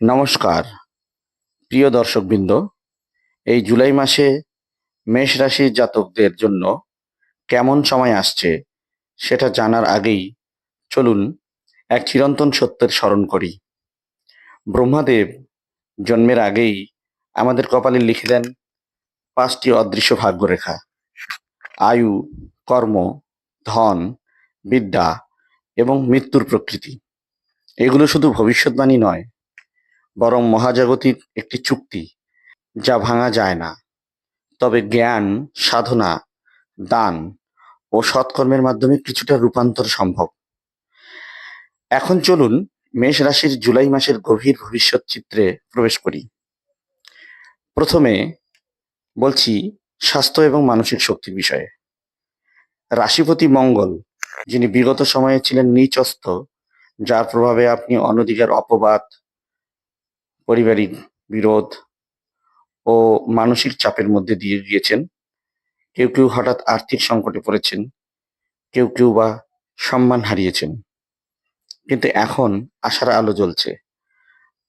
নমস্কার, প্রিয় দর্শকবৃন্দ। এই জুলাই মাসে মেষ রাশির জাতকদের জন্য কেমন সময় আসছে সেটা জানার আগেই চলুন এক চিরন্তন সত্যের স্মরণ করি। ব্রহ্মাদেব জন্মের আগেই আমাদের কপালে লিখে দেন পাঁচটি অদৃশ্য ভাগ্যরেখা। আয়ু, কর্ম, ধন, বিদ্যা এবং মৃত্যুর প্রকৃতি। এগুলো শুধু ভবিষ্যৎবাণী নয় বরং মহাজাগতিক একটি চুক্তি যা ভাঙা যায় না। তবে জ্ঞান, সাধনা, দান ও সৎকর্মের মাধ্যমে কিছুটা রূপান্তর সম্ভব। এখন চলুন মেষ রাশির জুলাই মাসের গভীর ভবিষ্যৎ চিত্রে প্রবেশ করি। প্রথমে বলছি স্বাস্থ্য এবং মানসিক শক্তির বিষয়ে। রাশিপতি মঙ্গল, যিনি বিগত সময়ে ছিলেন নিচস্থ, যার প্রভাবে আপনি অনধিকার, অপবাদ পারিবারিক বিরোধ ও মানসিক চাপের মধ্যে দিয়ে গিয়েছেন। কেউ কেউ হঠাৎ আর্থিক সংকটে পড়েছেন, কেউ কেউ বা সম্মান হারিয়েছেন। কিন্তু এখন আশার আলো জ্বলছে।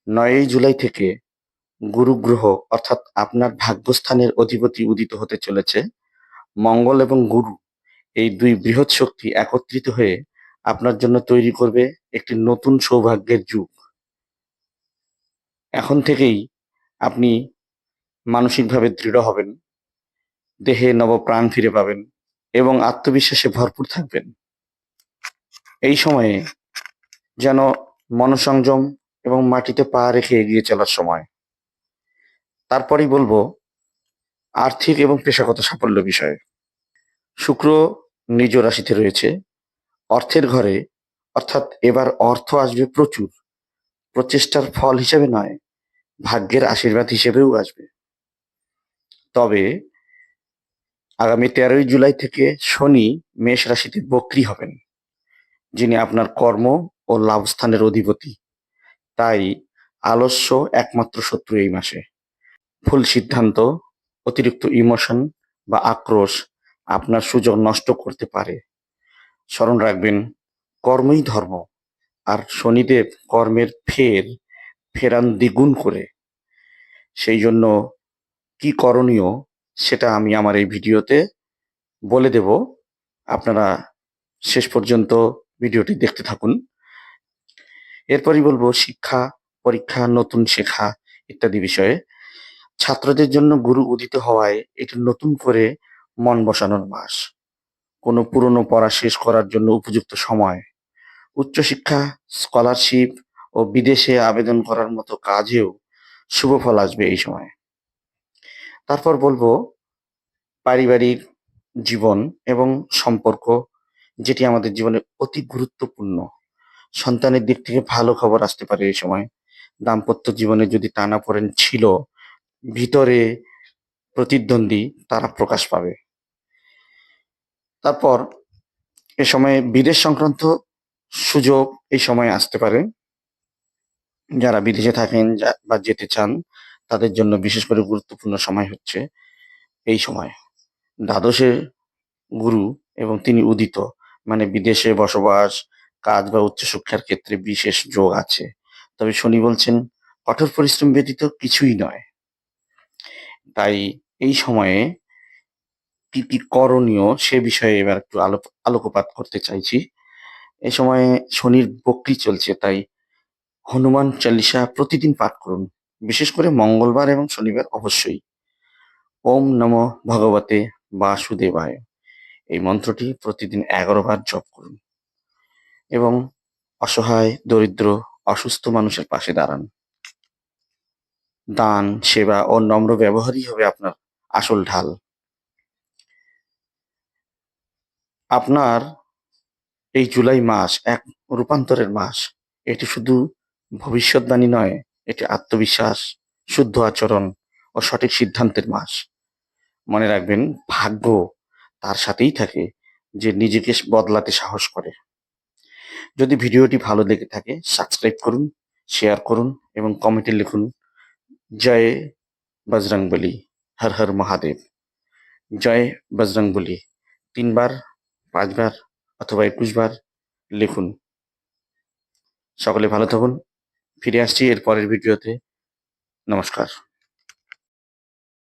নয়ই জুলাই থেকে গুরু গ্রহ অর্থাৎ আপনার ভাগ্যস্থানের অধিপতি উদিত হতে চলেছে। মঙ্গল এবং গুরু এই দুই বৃহৎ শক্তি একত্রিত হয়ে আপনার জন্য তৈরি করবে একটি নতুন সৌভাগ্যের যুগ। এখন থেকেই আপনি মানসিকভাবে দৃঢ় হবেন, দেহে নবপ্রাণ ফিরে পাবেন এবং আত্মবিশ্বাসে ভরপুর থাকবেন। এই সময়ে যেন মনসংযম এবং মাটিতে পা রেখে এগিয়ে চলার সময়। তারপরেই বলব, আর্থিক এবং পেশাগত সাফল্য বিষয়ে। শুক্র নিজ রাশিতে রয়েছে, অর্থের ঘরে, অর্থাৎ এবার অর্থ আসবে প্রচুর, প্রচেষ্টার ফল হিসেবে নয় ভাগ্যের আশীর্বাদ হিসেবেও আসবে। তবে আগামী তেরোই জুলাই থেকে শনি মেষ রাশিতে বক্রি হবেন, যিনি আপনার কর্ম ও লাভস্থানের অধিপতি। তাই আলস্য একমাত্র শত্রু এই মাসে। ভুল সিদ্ধান্ত, অতিরিক্ত ইমোশন বা আক্রোশ আপনার সুযোগ নষ্ট করতে পারে। স্মরণ রাখবেন, কর্মই ধর্ম, আর শনিদেব কর্মের ফের, ফেরান দ্বিগুণ করে সেই জন্য কি করণীয় সেটা আমি আমার এই ভিডিওতে বলে দেব। আপনারা শেষ পর্যন্ত ভিডিওটি দেখতে থাকুন। এরপরই বলব, শিক্ষা, পরীক্ষা, নতুন শেখা ইত্যাদি বিষয়ে। ছাত্রদের জন্য গুরু উদিত হওয়ায় এটি নতুন করে মন বসানোর মাস। কোনো পুরনো পড়া শেষ করার জন্য উপযুক্ত সময়। উচ্চশিক্ষা, স্কলারশিপ ও বিদেশে আবেদন করার মতো কাজেও শুভ ফল আসবে এই সময়। তারপর বলব পারিবারিক জীবন এবং সম্পর্ক, যেটি আমাদের জীবনে অতি গুরুত্বপূর্ণ। সন্তানের দিক থেকে ভালো খবর আসতে পারে এই সময়। দাম্পত্য জীবনে যদি টানাপোড়েন ছিল, ভিতরে প্রতিদ্বন্দ্বী তারা প্রকাশ পাবে। তারপর এ সময়ে বিদেশ সংক্রান্ত সুযোগ এই সময় আসতে পারে। যারা বিদেশে থাকেন বা যেতে চান, তাদের জন্য বিশেষ করে গুরুত্বপূর্ণ সময় হচ্ছে এই সময়। দ্বাদশে গুরু এবং তিনি উদিত মানে বিদেশে বসবাস, কাজ বা উচ্চশিক্ষার ক্ষেত্রে বিশেষ যোগ আছে। তবে শনি বলছেন, কঠোর পরিশ্রম ব্যতীত কিছুই নয়। তাই এই সময়ে কি কি করণীয় সে বিষয়ে এবার একটু আলোক আলোকপাত করতে চাইছি। এই সময়ে শনির বক্রি চলছে, তাই হনুমান চালিসা প্রতিদিন পাঠ করুন। বিশেষ করে মঙ্গলবার এবং শনিবার অবশ্যই। ওম নম ভগবতে বাসুদেবায়। এই মন্ত্রটি প্রতিদিন এগারো বার জপ করুন। এবং অসহায়, দরিদ্র, অসুস্থ মানুষের পাশে দাঁড়ান। দান, সেবা ও নম্র ব্যবহারই হবে আপনার আসল ঢাল। আপনার এই জুলাই মাস এক রূপান্তরের মাস। এটি শুধু ভবিষ্যৎবাণী নয়, এটি আত্মবিশ্বাস, শুদ্ধ আচরণ ও সঠিক সিদ্ধান্তের মাস। মনে রাখবেন, ভাগ্য তার সাথেই থাকে যে নিজেকে বদলাতে সাহস করে। যদি ভিডিওটি ভালো লেগে থাকে, সাবস্ক্রাইব করুন, শেয়ার করুন এবং কমেন্টে লিখুন, জয় বজরংবলী, হর হর মহাদেব। জয় বজরংবলী। তিনবার, পাঁচবার অথবা একুশবার লিখুন। সকলে ভালো থাকুন। ফিরে আসছি এর পরের ভিডিওতে। নমস্কার।